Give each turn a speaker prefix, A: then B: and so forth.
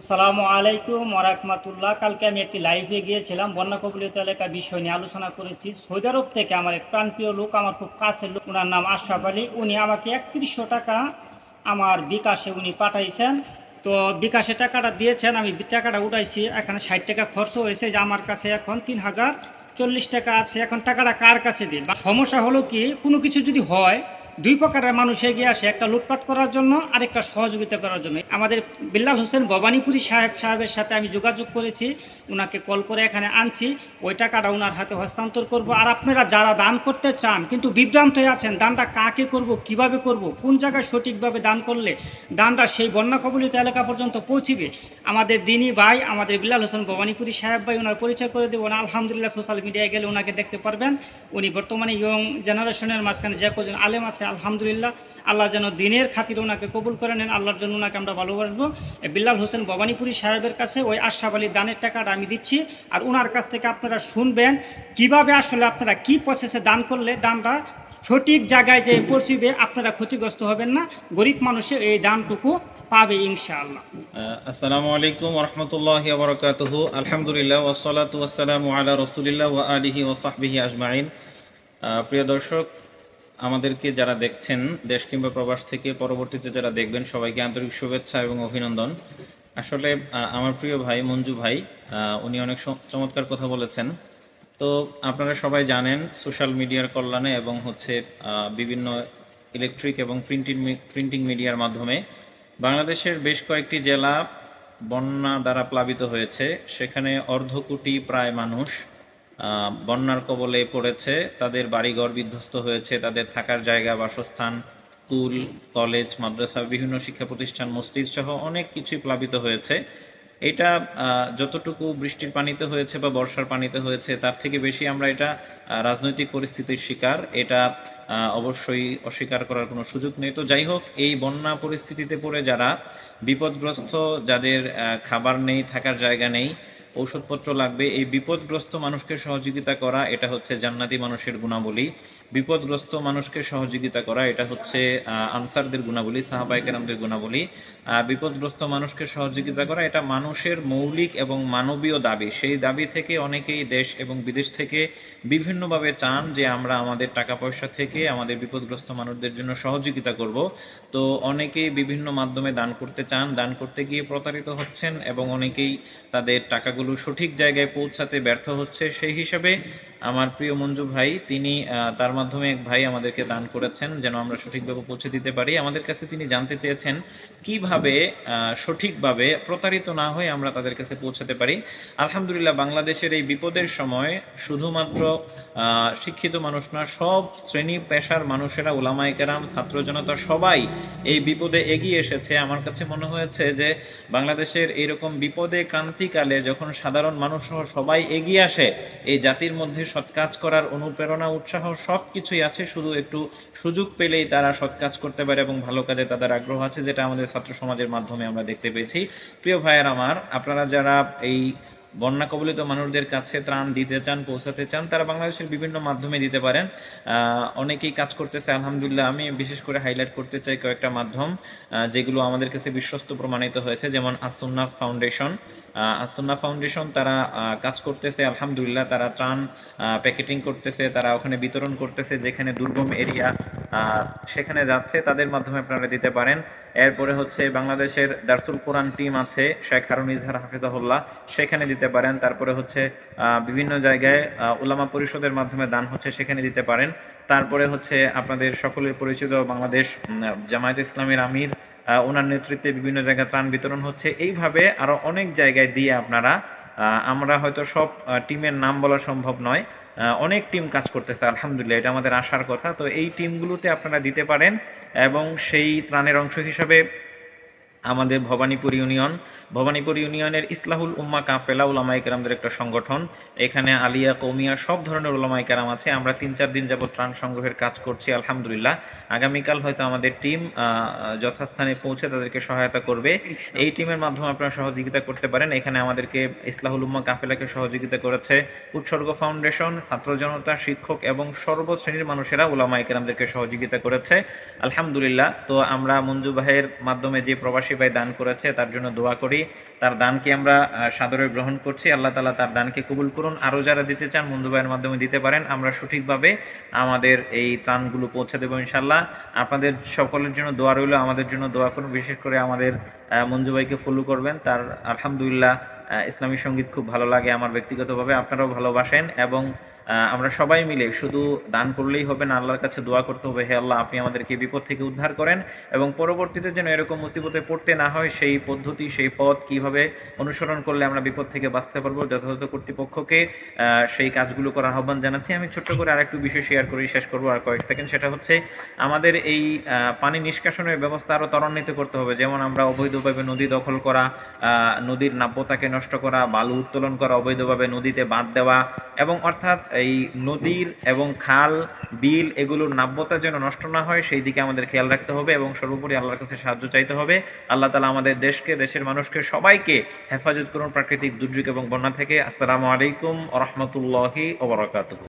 A: আসসালামু আলাইকুম ওরহমতুল্লাহ কালকে আমি একটি লাইভে গিয়েছিলাম, বন্যা কবলিত এলাকা বিষয় নিয়ে আলোচনা করেছি। সৌদি আরব থেকে আমার এক প্রাণপ্রিয় লোক, আমার খুব কাছের লোক ওনার নাম আশরাফ আলী। উনি আমাকে একত্রিশশো টাকা আমার বিকাশে উনি পাঠাইছেন। তো বিকাশে টাকাটা দিয়েছেন, আমি টাকাটা উঠাইছি। এখানে ষাট টাকা খরচ হয়েছে, যে আমার কাছে এখন তিন হাজার চল্লিশ টাকা আছে। এখন টাকাটা কার কাছে বা সমস্যা হলো কি, কোনো কিছু যদি হয় দুই প্রকারের মানুষ এগিয়ে আসে, একটা লুটপাট করার জন্য আর একটা সহযোগিতা করার জন্য। আমাদের বিল্লাল হোসেন ভবানীপুরি সাহেব সাহেবের সাথে আমি যোগাযোগ করেছি ওনাকে কল করে এখানে আনছি। ওই টাকাটা ওনার হাতে হস্তান্তর করব। আর আপনারা যারা দান করতে চান, কিন্তু বিভ্রান্ত হয়ে আছেন, দানটা কাকে করব, কীভাবে করব, কোন জায়গায় সঠিকভাবে দান করলে দানটা সেই বন্যা কবলিত এলাকা পর্যন্ত পৌঁছিবে, আমাদের দিনী ভাই, আমাদের বিল্লাল হোসেন ভবানীপুরি সাহেব ভাই, ওনার পরিচয় করে দেবো। আলহামদুলিল্লাহ সোশ্যাল মিডিয়ায় গেলে ওনাকে দেখতে পারবেন। উনি বর্তমানে ইয়ং জেনারেশনের মাঝখানে যে কজন আলেম আছে আলহামদুলিল্লাহ, আল্লাহ যেন দিনের খাতির ওনাকে কবুল করে নেন, আল্লাহর জন্য ওনাকে আমরা ভালোবাসবো। বিল্লাল হোসেন ভবানীপুরি সাহেবের কাছে ওই আশরাফ আলীর দানের টাকাটা আমি দিচ্ছি, আর ওনার কাছ থেকে আপনারা শুনবেন কীভাবে আসলে আপনারা কি প্রসেসে দান করলে দানটা সঠিক জায়গায় যে পৌঁছিবে, আপনারা ক্ষতিগ্রস্ত হবেন না, গরিব মানুষের এই দানটুকু পাবে ইনশাআল্লাহ।
B: আসসালামু আলাইকুম রহমতুল্লাহ বরকাতহ আলহামদুলিল্লাহ ওসলাতু আসসালামু আলা রসুলিল্লাহ আলিহি ও সাহবিহি আজমাইন। প্রিয় দর্শক আমাদেরকে যারা দেখছেন, দেশ কিংবা প্রবাস থেকে পরবর্তীতে যারা দেখবেন, সবাইকে আন্তরিক শুভেচ্ছা এবং অভিনন্দন। আসলে আমার প্রিয় ভাই মঞ্জু ভাই উনি অনেক চমৎকার কথা বলেছেন। তো আপনারা সবাই জানেন, সোশ্যাল মিডিয়ার কল্যাণে এবং হচ্ছে বিভিন্ন ইলেকট্রিক এবং প্রিন্টিং প্রিন্টিং মিডিয়ার মাধ্যমে বাংলাদেশের বেশ কয়েকটি জেলা বন্যা দ্বারা প্লাবিত হয়েছে। সেখানে অর্ধ কোটি প্রায় মানুষ বন্যার কবলে পড়েছে, তাদের বাড়িঘর বিধ্বস্ত হয়েছে, তাদের থাকার জায়গা, বাসস্থান, স্কুল, কলেজ, মাদ্রাসা, বিভিন্ন শিক্ষা প্রতিষ্ঠান, মসজিদ সহ অনেক কিছুই প্লাবিত হয়েছে। এটা যতটুকু বৃষ্টির পানিতে হয়েছে বা বর্ষার পানিতে হয়েছে, তার থেকে বেশি আমরা এটা রাজনৈতিক পরিস্থিতির শিকার। এটা অবশ্যই অস্বীকার করার কোনো সুযোগ নেই। তো যাই হোক, এই বন্যা পরিস্থিতিতে পড়ে যারা বিপদগ্রস্ত, যাদের খাবার নেই, থাকার জায়গা নেই ঔষধপত্র লাগবে। এই বিপদগ্রস্ত মানুষকে সহযোগিতা করা, এটা হচ্ছে জান্নাতি মানুষের গুণাবলী। বিপদগ্রস্ত মানুষকে সহযোগিতা করা, এটা হচ্ছে আনসারদের গুণাবলী সাহাবাইকেরামদের গুণাবলী। বিপদগ্রস্ত মানুষকে সহযোগিতা করা, এটা মানুষের মৌলিক এবং মানবীয় দাবি। সেই দাবি থেকে অনেকেই দেশ এবং বিদেশ থেকে বিভিন্নভাবে চান যে আমরা আমাদের টাকা পয়সা থেকে আমাদের বিপদগ্রস্ত মানুষদের জন্য সহযোগিতা করব। তো অনেকেই বিভিন্ন মাধ্যমে দান করতে চান, দান করতে গিয়ে প্রতারিত হচ্ছেন এবং অনেকেই তাদের টাকাগুলো সঠিক জায়গায় পৌঁছাতে ব্যর্থ হচ্ছে, সেই হিসাবে আমার প্রিয় মঞ্জু ভাই, তিনি তার মাধ্যমে এক ভাই আমাদেরকে দান করেছেন যেন আমরা সঠিকভাবে পৌঁছে দিতে পারি। আমাদের কাছে তিনি জানতে চেয়েছেন কীভাবে সঠিকভাবে প্রতারিত না হয়ে আমরা তাদের কাছে পৌঁছাতে পারি। আলহামদুলিল্লাহ, বাংলাদেশের এই বিপদের সময় শুধুমাত্র শিক্ষিত মানুষ না, সব শ্রেণি পেশার মানুষেরা ওলামাই কেরাম, ছাত্র জনতা সবাই এই বিপদে এগিয়ে এসেছে। আমার কাছে মনে হয়েছে যে বাংলাদেশের এইরকম বিপদে ক্রান্তিকালে যখন সাধারণ মানুষ সহ সবাই এগিয়ে আসে। এই জাতির মধ্যে সৎ কাজ করার অনুপ্রেরণা, উৎসাহ সব কিছুই আছে। শুধু একটু সুযোগ পেলেই তারা সৎ কাজ করতে পারে এবং ভালো কাজে তাদের আগ্রহ আছে, যেটা আমাদের ছাত্র সমাজের মাধ্যমে আমরা দেখতে পেয়েছি। প্রিয় ভাইয়ের আমার, আপনারা যারা এই বন্যা কবলিত মানুষদের কাছে ত্রাণ দিতে চান, পৌঁছাতে চান, তারা বাংলাদেশের বিভিন্ন মাধ্যমে দিতে পারেন। অনেকেই কাজ করতেছে, আলহামদুলিল্লাহ। আমি বিশেষ করে হাইলাইট করতে চাই কয়েকটা মাধ্যম যেগুলো আমাদের কাছে বিশ্বস্ত প্রমাণিত হয়েছে, যেমন আসুন্না ফাউন্ডেশন। আসুন্না ফাউন্ডেশন তারা কাজ করতেছে, আলহামদুলিল্লাহ তারা ত্রাণ প্যাকেটিং করতেছে, তারা ওখানে বিতরণ করতেছে, যেখানে দুর্গম এরিয়া সেখানে যাচ্ছে, তাদের মাধ্যমে আপনারা দিতে পারেন। এরপরে হচ্ছে বাংলাদেশের দারসুল কোরআন টিম আছে, শেখ হারুন ইজহার হাফিজাহুল্লাহ, সেখানে দিতে পারেন। তারপরে হচ্ছে বিভিন্ন জায়গায় উলামা পরিষদের মাধ্যমে দান হচ্ছে, সেখানে দিতে পারেন। তারপরে হচ্ছে, আপনাদের সকলের পরিচিত বাংলাদেশ জামায়াত ইসলামের আমির ওনার নেতৃত্বে বিভিন্ন জায়গায় ত্রাণ বিতরণ হচ্ছে। এইভাবে আরও অনেক জায়গায় দিয়ে আপনারা আমরা হয়তো সব টিমের নাম বলা সম্ভব নয়। অনেক টিম কাজ করতেছে, আলহামদুলিল্লাহ, এটা আমাদের আশার কথা। তো এই টিমগুলোতে আপনারা দিতে পারেন এবং সেই ত্রাণের অংশ হিসাবে আমাদের ভবানীপুর ইউনিয়ন। ভবানীপুর ইউনিয়নের ইসলাহুল উম্মা কাফেলা উলামাই কেরামদের একটা সংগঠন। এখানে আলিয়া কৌমিয়া সব ধরনের উলামাই কেরাম আছে। আমরা তিন চার দিন যাবত ত্রাণ সংগ্রহের কাজ করছি আলহামদুলিল্লাহ। আগামীকাল হয়তো আমাদের টিম যথাস্থানে পৌঁছে তাদেরকে সহায়তা করবে। এই টিমের মাধ্যমে আপনারা সহযোগিতা করতে পারেন। এখানে আমাদেরকে ইসলাহুল উম্মা কাফেলাকে সহযোগিতা করেছে উৎসর্গ ফাউন্ডেশন ছাত্র জনতা শিক্ষক এবং সর্বশ্রেণীর মানুষেরা উলামা একরামদেরকে সহযোগিতা করেছে। আলহামদুলিল্লাহ। তো আমরা মঞ্জু ভাইয়ের মাধ্যমে যে প্রবাসী ভাই দান করেছে, তার জন্য দোয়া করি। তার দানকে আমরা সাদরে গ্রহণ করছি। আল্লাহ তালা তার দানকে কবুল করুন। আরও যারা দিতে চান মন্দু ভাইয়ের মাধ্যমে দিতে পারেন। আমরা সঠিকভাবে আমাদের এই ত্রাণগুলো পৌঁছে দেবো ইনশাল্লাহ আপনাদের সকলের জন্য দোয়া রইল। আমাদের জন্য দোয়া করুন। বিশেষ করে আমাদের মঞ্জু ভাইকে ফলো করবেন। তার আলহামদুলিল্লাহ ইসলামী সংগীত খুব ভালো লাগে আমার ব্যক্তিগতভাবে। আপনারাও ভালোবাসেন এবং আমরা সবাই মিলে শুধু দান করলেই হবে না, আল্লাহর কাছে দোয়া করতে হবে, হে আল্লাহ, আপনি আমাদেরকে বিপদ থেকে উদ্ধার করেন এবং পরবর্তীতে যেন এরকম মুসিবতে পড়তে না হয়, সেই পদ্ধতি, সেই পথ কীভাবে অনুসরণ করলে আমরা বিপদ থেকে বাঁচতে পারব যথাযথ কর্তৃপক্ষকে সেই কাজগুলো করার আহ্বান জানাচ্ছি। আমি ছোট্ট করে আরেকটু বিষয় শেয়ার করি, শেষ করব আর কয়েক সেকেন্ড সেটা হচ্ছে আমাদের এই পানি নিষ্কাশনের ব্যবস্থা আরও ত্বরান্বিত করতে হবে। যেমন আমরা অবৈধভাবে নদী দখল করা নদীর নাব্যতাকে নষ্ট করা, বালু উত্তোলন করা, অবৈধভাবে নদীতে বাঁধ দেওয়া এবং অর্থাৎ এই নদীর এবং খাল, বিল এগুলোর নাব্যতা যেন নষ্ট না হয়, সেই দিকে আমাদের খেয়াল রাখতে হবে এবং সর্বোপরি আল্লাহর কাছে সাহায্য চাইতে হবে। আল্লাহ তালা আমাদের দেশকে, দেশের মানুষকে, সবাইকে হেফাজত করুন প্রাকৃতিক দুর্যোগ এবং বন্যা থেকে। আসসালামু আলাইকুম রহমতুল্লাহি ওবরাকাতুহু